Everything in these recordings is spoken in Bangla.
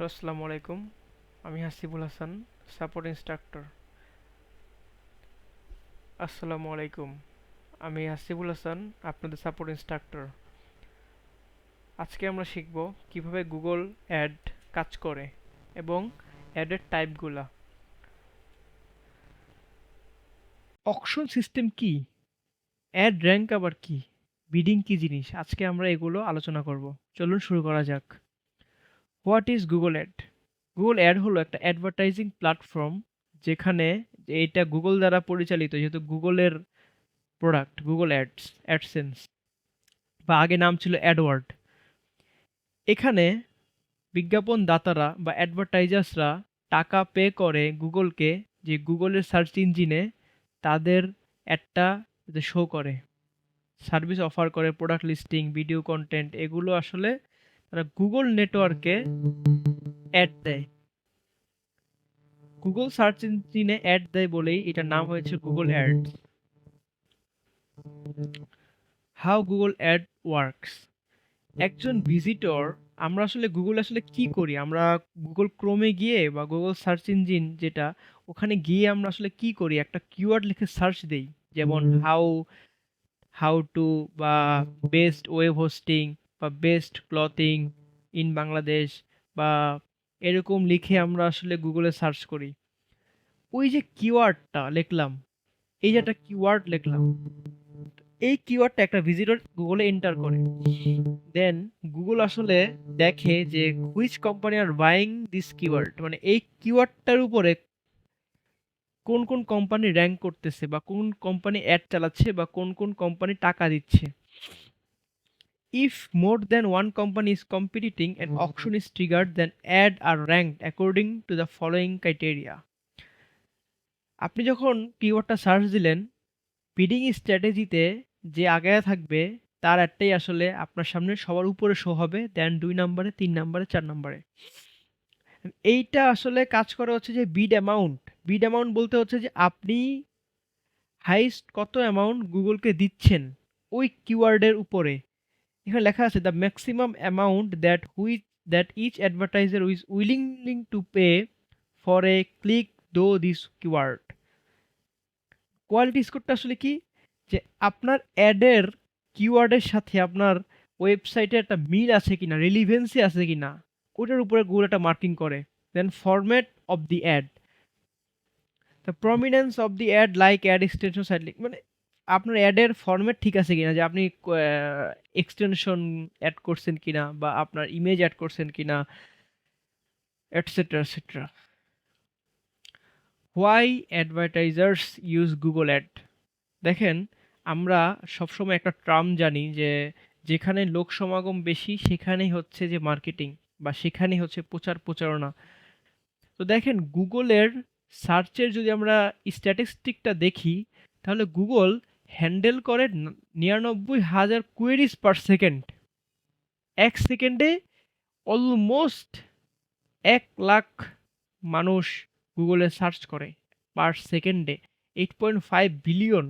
হ্যালো, আসসালামু আলাইকুম। আমি হাসিবুল হাসান, সাপোর্ট ইনস্ট্রাক্টর। আসসালামু আলাইকুম। আমি হাসিবুল হাসান, আপনাদের সাপোর্ট ইনস্ট্রাক্টর। আজকে আমরা শিখব কীভাবে গুগল অ্যাড কাজ করে এবং অ্যাডের টাইপগুলা। অকশন সিস্টেম কি? অ্যাড র্যাঙ্ক আবার কি? বিডিং কি জিনিস? আজকে আমরা এগুলো আলোচনা করব। চলুন শুরু করা যাক। What is Google ad Google ad হলো একটা অ্যাডভার্টাইজিং প্ল্যাটফর্ম যেখানে এটা গুগল দ্বারা পরিচালিত, যেহেতু গুগলের প্রোডাক্ট গুগল অ্যাডস অ্যাডসেন্স বা আগে নাম ছিল অ্যাডওয়ার্ড এখানে বিজ্ঞাপন দাতারা বা অ্যাডভার্টাইজার্সরা টাকা পে করে গুগলকে যে গুগলের সার্চ ইঞ্জিনে তাদের অ্যাডটা শো করে। সার্ভিস অফার করে প্রোডাক্ট লিস্টিং ভিডিও কন্টেন্ট এগুলো আসলে তারা গুগল নেটওয়ার্কে অ্যাড দেয়। গুগল সার্চ ইঞ্জিনে অ্যাড দেয় বলেই এটার নাম হয়েছে Google ad how Google ad works একজন ভিজিটর আমরা আসলে গুগল আসলে কি করি? আমরা গুগল ক্রোমে গিয়ে বা গুগল সার্চ ইঞ্জিন যেটা, ওখানে গিয়ে আমরা আসলে কি করি? একটা কিওয়ার্ড লিখে সার্চ দেই। যেমন হাউ হাউ টু বা বেস্ট ওয়েব হোস্টিং বা বেস্ট ক্লথিং ইন বাংলাদেশ বা এরকম লিখে আমরা আসলে গুগলে সার্চ করি। ওই যে কিওয়ার্ডটা লিখলাম, এই যে একটা কিওয়ার্ড লিখলাম, এই কিওয়ার্ডটা একটা ভিজিটর গুগলে এন্টার করে। দেন গুগল আসলে দেখে যে which company are buying this keyword মানে এই কিওয়ার্ডটার উপরে কোন কোন কোম্পানি র্যাঙ্ক করতেছে বা কোন কোম্পানি অ্যাড চালাচ্ছে বা কোন কোন কোম্পানি টাকা দিচ্ছে। If more than one company is competing, an auction is triggered, then ad are ranked according to the following criteria. আপনি যখন কিওয়ার্ডটা সার্চ দিলেন বিডিং স্ট্র্যাটেজিতে যে আগায় থাকবে তার একটাই আসলে আপনার সামনে সবার উপরে শো হবে দেন দুই নম্বরে তিন নম্বরে চার নম্বরে। এইটা আসলে কাজ করে হচ্ছে যে বিড অ্যামাউন্ট বিড অ্যামাউন্ট বলতে হচ্ছে যে আপনি হাইস্ট কত অ্যামাউন্ট গুগলকে দিচ্ছেন ওই কিওয়ার্ডের উপরে। এখানে লেখা আছে the maximum amount that which that each advertiser is willing to pay for a click though this keyword quality স্কোরটা আসলে কি? যে আপনার অ্যাডের কিওয়ার্ডের সাথে আপনার ওয়েবসাইটে একটা মিল আছে কিনা রিলিভেন্সি আছে কিনা, ওটার উপরে গুগল একটা মার্কিং করে। Then format of the ad the prominence of the ad like ad extension side মানে আপনার অ্যাডের ফরম্যাট ঠিক আছে কিনা? যে আপনি এক্সটেনশন অ্যাড করছেন কিনা বা আপনার ইমেজ অ্যাড করছেন কিনা etcetera etcetera why advertisers use Google ad দেখেন, আমরা সবসময় একটা ট্রাম জানি যে যেখানে লোক সমাগম বেশি, সেখানেই হচ্ছে যে মার্কেটিং বা সেখানেই হচ্ছে প্রচার প্রচারণা। তো দেখেন গুগলের সার্চের যদি আমরা স্ট্যাটিস্টিকটা দেখি, তাহলে গুগল হ্যান্ডেল করে নিরানব্বই হাজার কোয়েরিজ পার সেকেন্ড। এক সেকেন্ডে অলমোস্ট এক লাখ মানুষ গুগলে সার্চ করে পার সেকেন্ডে। এইট পয়েন্ট ফাইভ বিলিয়ন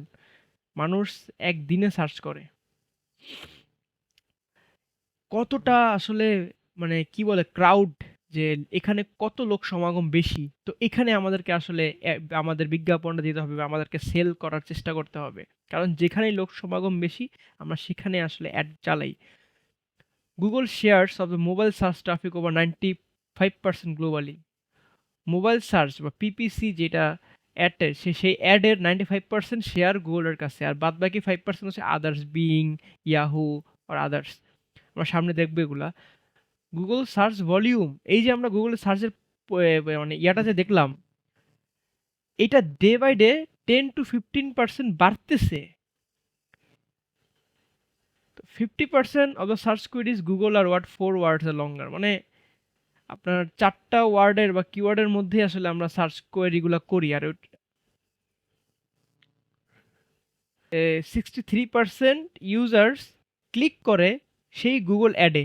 মানুষ একদিনে সার্চ করে। কতটা আসলে মানে কি বলে, ক্রাউড যে এখানে কত লোক সমাগম বেশি, তো এখানে আমাদেরকে আসলে আমাদের বিজ্ঞাপনটা দিতে হবে বা আমাদেরকে সেল করার চেষ্টা করতে হবে। কারণ যেখানেই লোক সমাগম বেশি, আমরা সেখানে আসলে অ্যাড চালাই। Google shares of the mobile search traffic over ninety five percent globally mobile search বা পিপিসি যেটা অ্যাডের সে, সেই অ্যাডের নাইনটি ফাইভ পার্সেন্ট শেয়ার গুগলের কাছে, আর বাদ বাকি ফাইভ পার্সেন্ট হচ্ছে আদার্স বিং ইয়াহু আর আদার্স আমরা সামনে দেখব এগুলা। গুগল সার্চ ভলিউম এই যে আমরা গুগল সার্চের মানে ইয়াটা যে দেখলাম, এটা day by day ten to fifteen percent বাড়তেছে। Fifty percent of the search Kwid queries Google R word four words longer মানে আপনার চারটা ওয়ার্ডের বা কিওয়ার্ডের মধ্যে আসলে আমরা সার্চ কোয়েরিগুলো করি, আর sixty three percent users click করে সেই গুগল অ্যাডে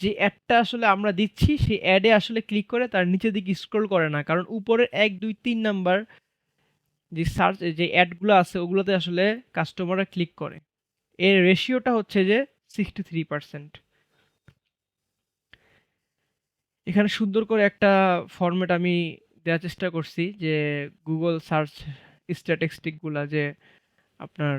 যে অ্যাডটা আসলে আমরা দিচ্ছি, সেই অ্যাডে আসলে ক্লিক করে তার নিচের দিকে স্ক্রল করে না। কারণ উপরের এক, দুই, তিন নাম্বার যে সার্চ যে অ্যাডগুলো আছে, ওগুলোতে আসলে কাস্টমাররা ক্লিক করে। এর রেশিওটা হচ্ছে যে সিক্সটি থ্রি পার্সেন্ট এখানে সুন্দর করে একটা ফরম্যাট আমি দেওয়ার চেষ্টা করছি যে গুগল সার্চ স্ট্যাটিস্টিকগুলা যে আপনার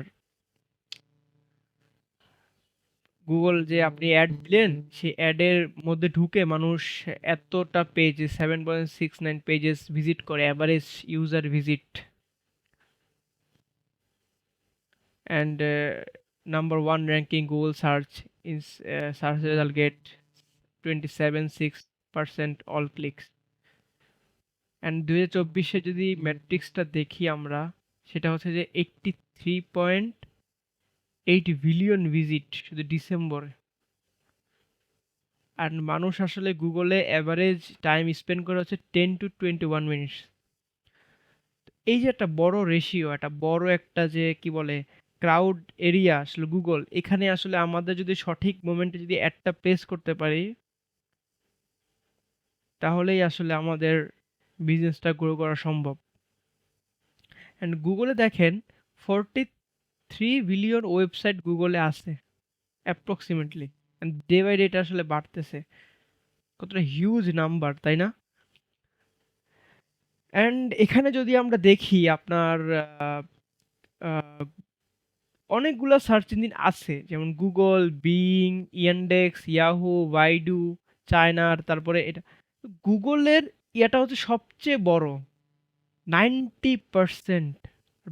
গুগল যে আপনি অ্যাড দিলেন, সেই অ্যাডের মধ্যে ঢুকে মানুষ এতটা page seven point six nine pages visit করে average user visit and number one ranking Google search in search result get twenty seven six percent all clicks and দু হাজার চব্বিশে যদি ম্যাট্রিক্সটা দেখি আমরা, সেটা হচ্ছে যে eighty three point eight billion visit শুধু ডিসেম্বরে আর মানুষ আসলে গুগলে অ্যাভারেজ টাইম স্পেন্ড করে হচ্ছে ten to twenty one minutes এই যে একটা বড় রেশিও একটা বড় একটা যে কি বলে ক্রাউড এরিয়া আসলে গুগল এখানে আসলে আমাদের যদি সঠিক মোমেন্টে যদি অ্যাডটা প্লেস করতে পারি, তাহলেই আসলে আমাদের বিজনেসটা গ্রো করা সম্ভব. অ্যান্ড গুগলে দেখেন ফোরটি থ্রি বিলিয়ন ওয়েবসাইট গুগলে আছে অ্যাপ্রক্সিমেটলি ডে বাই ডে এটা আসলে বাড়তেছে। কতটা হিউজ নাম্বার তাই না? অ্যান্ড এখানে যদি আমরা দেখি আপনার অনেকগুলো সার্চ ইঞ্জিন আছে, যেমন Google Bing Yandex Yahoo Baidu চায়নার তারপরে এটা। গুগলের ইয়াটা হচ্ছে সবচেয়ে বড় নাইনটি পারসেন্ট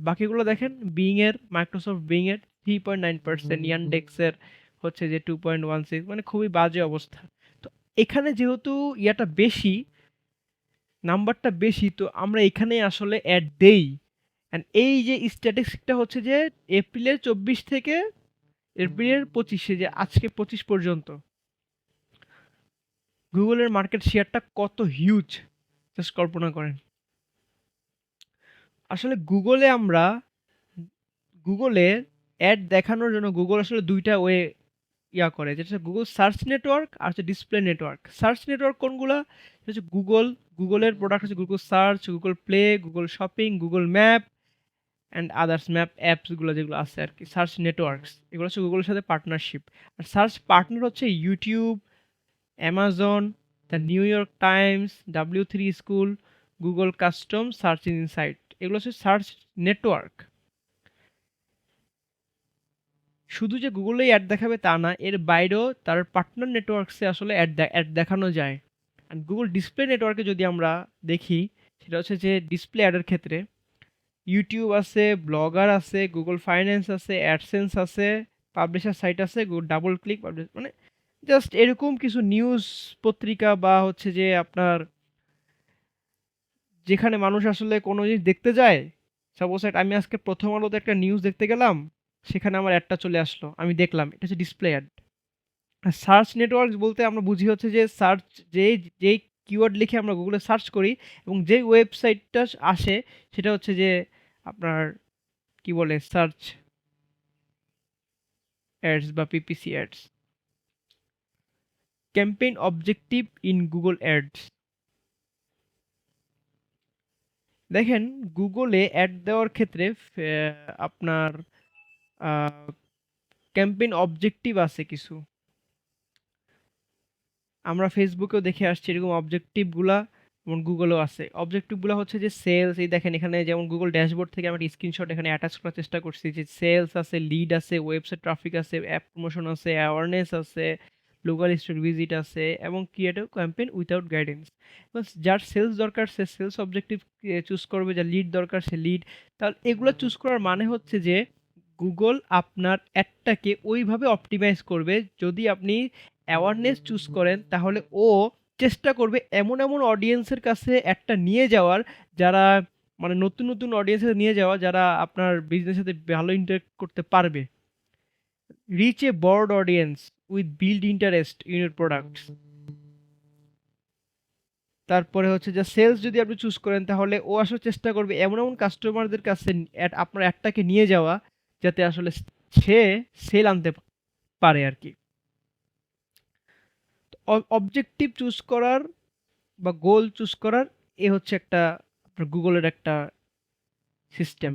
বাকিগুলো দেখেন বিং এর মাইক্রোসফট বিং এর থ্রি পয়েন্ট নাইন পার্সেন্ট ইয়ানডেক্সের হচ্ছে যে টু পয়েন্ট ওয়ান সিক্স মানে খুবই বাজে অবস্থা। তো এখানে যেহেতু ইয়াটা বেশি নাম্বারটা বেশি তো আমরা এখানেই আসলে অ্যাড দেই। অ্যান্ড এই যে স্ট্যাটিস্টিকটা হচ্ছে যে এপ্রিলের চব্বিশ থেকে এপ্রিলের পঁচিশে যে আজকে পঁচিশ পর্যন্ত গুগলের মার্কেট শেয়ারটা কত হিউজ জাস্ট কল্পনা করেন। আসলে গুগলে আমরা গুগলে অ্যাড দেখানোর জন্য গুগল আসলে দুইটা ওয়ে ইয়া করে। যেটা গুগল সার্চ নেটওয়ার্ক আর হচ্ছে ডিসপ্লে নেটওয়ার্ক সার্চ নেটওয়ার্ক কোনগুলা? হচ্ছে গুগল গুগলের প্রোডাক্ট হচ্ছে Google search Google Play Google shopping Google map and others map অ্যাপসগুলো যেগুলো আছে আর কি সার্চ নেটওয়ার্কস এগুলো হচ্ছে গুগলের সাথে পার্টনারশিপ আর সার্চ পার্টনার হচ্ছে YouTube Amazon the New York Times W three school Google custom search insight এগুলো হচ্ছে সার্চ নেটওয়ার্ক শুধু যে গুগলেই অ্যাড দেখাবে তা না, এর বাইরেও তার পার্টনার নেটওয়ার্কসে আসলে অ্যাড অ্যাড দেখানো যায়। অ্যান্ড গুগল ডিসপ্লে নেটওয়ার্কে যদি আমরা দেখি, সেটা হচ্ছে যে ডিসপ্লে অ্যাডের ক্ষেত্রে ইউটিউব আছে ব্লগার আছে গুগল ফাইন্যান্স আছে অ্যাডসেন্স আছে পাবলিশার সাইট আছে ডাবল ক্লিক পাবলিশ মানে জাস্ট এরকম কিছু নিউজ পত্রিকা বা হচ্ছে যে আপনার যেখানে মানুষ আসলে কোনো জিনিস দেখতে যায় সাপোজ আমি আজকে প্রথম আলোতে একটা নিউজ দেখতে গেলাম, সেখানে আমার অ্যাডটা চলে আসলো, আমি দেখলাম, এটা হচ্ছে ডিসপ্লে অ্যাড সার্চ নেটওয়ার্ক বলতে আমরা বুঝি হচ্ছে যে সার্চ যে যেই কিওয়ার্ড লিখে আমরা গুগলে সার্চ করি এবং যেই ওয়েবসাইটটা আসে, সেটা হচ্ছে যে আপনার কি বলে সার্চ অ্যাডস বা PPC ads campaign objective in Google ads দেখেন গুগলে অ্যাড দেওয়ার ক্ষেত্রে আপনার ক্যাম্পেইন অবজেক্টিভ আছে কিছু। আমরা ফেসবুকেও দেখে আসছি এরকম অবজেক্টিভগুলা যেমন গুগলও আছে। অবজেক্টিভগুলো হচ্ছে যে সেলস এই দেখেন এখানে যেমন গুগল ড্যাশবোর্ড থেকে আমরা স্ক্রিনশট এখানে অ্যাটাচ করার চেষ্টা করছি যে সেলস আছে লিড আছে ওয়েবসাইট ট্রাফিক আছে অ্যাপ প্রমোশন আছে অ্যাওয়ারনেস আছে লোকাল স্টোর ভিজিট আছে এবং ক্রিয়েটিভ ক্যাম্পেইন উইথাউট গাইডেন্স যার সেলস দরকার সে সেলস অবজেক্টিভ চুজ করবে যার লিড দরকার সে লিড তাহলে এগুলো চুজ করার মানে হচ্ছে যে গুগল আপনার অ্যাডটাকে ওইভাবে অপটিমাইজ করবে। যদি আপনি অ্যাওয়ারনেস চুজ করেন তাহলে ও চেষ্টা করবে এমন এমন অডিয়েন্সের কাছে একটা নিয়ে যাওয়ার। যারা মানে নতুন নতুন অডিয়েন্সের নিয়ে যাওয়া যারা আপনার বিজনেসের সাথে ভালো ইন্টারেক্ট করতে পারবে। রিচ এ বড় audience with build interest in your products তারপরে হচ্ছে যে সেলস যদি আপনি চুজ করেন, তাহলে ও আসার চেষ্টা করবে এমন এমন কাস্টমারদের কাছে আপনার অ্যাডটাকে নিয়ে যাওয়া, যাতে আসলে সে সেল আনতে পারে আর কি। অবজেক্টিভ চুজ করার বা গোল চুজ করার, এ হচ্ছে একটা গুগলের একটা সিস্টেম